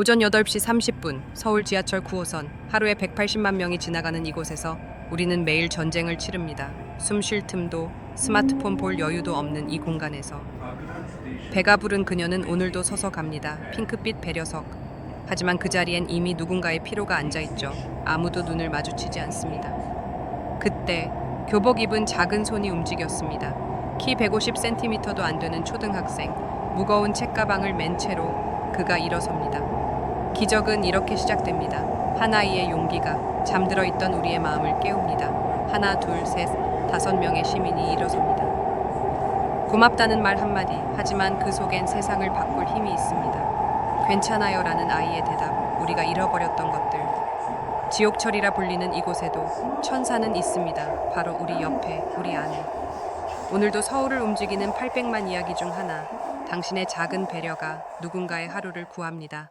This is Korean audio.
오전 8시 30분 서울 지하철 9호선 하루에 180만 명이 지나가는 이곳에서 우리는 매일 전쟁을 치릅니다. 숨 쉴 틈도 스마트폰 볼 여유도 없는 이 공간에서 배가 부른 그녀는 오늘도 서서 갑니다. 핑크빛 배려석. 하지만 그 자리엔 이미 누군가의 피로가 앉아 있죠. 아무도 눈을 마주치지 않습니다. 그때 교복 입은 작은 손이 움직였습니다. 키 150cm도 안 되는 초등학생. 무거운 책가방을 맨 채로 그가 일어섭니다. 기적은 이렇게 시작됩니다. 하나이의 용기가 잠들어 있던 우리의 마음을 깨웁니다. 하나, 둘, 셋, 다섯 명의 시민이 일어섭니다. 고맙다는 말 한마디, 하지만 그 속엔 세상을 바꿀 힘이 있습니다. 괜찮아요 라는 아이의 대답, 우리가 잃어버렸던 것들. 지옥철이라 불리는 이곳에도 천사는 있습니다. 바로 우리 옆에, 우리 안에. 오늘도 서울을 움직이는 800만 이야기 중 하나, 당신의 작은 배려가 누군가의 하루를 구합니다.